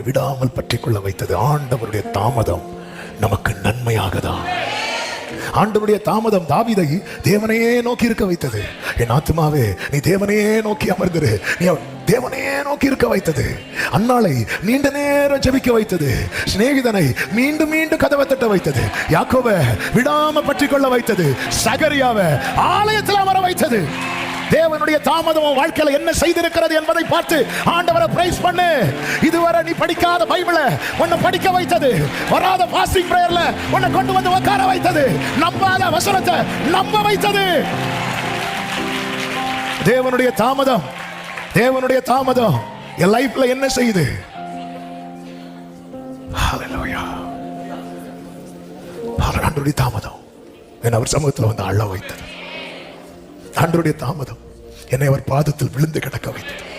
விடாமல் பற்றிக்கொள்ள வைத்தது ஆண்டவருடைய தாமதம் நமக்கு நன்மையாக தான் ஆண்டவருடைய தாமதம் தாவிதை தேவனையே நோக்கி இருக்க வைத்தது. என் ஆத்மாவே நீ தேவனையே நோக்கி அமர்ந்திரு. நீ தேவனையே நோக்கி இருக்க வைத்தது. அன்னாளை நீண்ட நேரம் ஜெபிக்க வைத்தது. சிநேகிதனை மீண்டும் மீண்டும் கதவை தட்ட வைத்தது. யாக்கோவை விடாம பற்றிக்கொள்ள வைத்தது. சகரியாவை ஆலயத்தில் அமர வைத்தது. தேவனுடைய தாமதம் உன் வாழ்க்கையில என்ன செய்திருக்கிறது என்பதை பார்த்து ஆண்டவரை பிரைஸ் பண்ணு. இதுவரை நீ படிக்காத பைபிளை உன்னை படிக்க வைத்தது. வராத பாஸ்டிங் பிரேயர்ல உன்னை கொண்டு வந்து உட்கார வைத்தது. நம்பாத வசனத்தை நம்ப வைத்தது. தேவனுடைய தாமதம் தேவனுடைய தாமதம் என் லைஃப்ல என்ன செய்யுது? தாமதம். என் அவர் சமூகத்தில் வந்து அள்ள வைத்தது. ஆண்டவருடைய தாமதம். என்னை அவர் பாதத்தில் விழுந்து கிடக்க வைத்தது.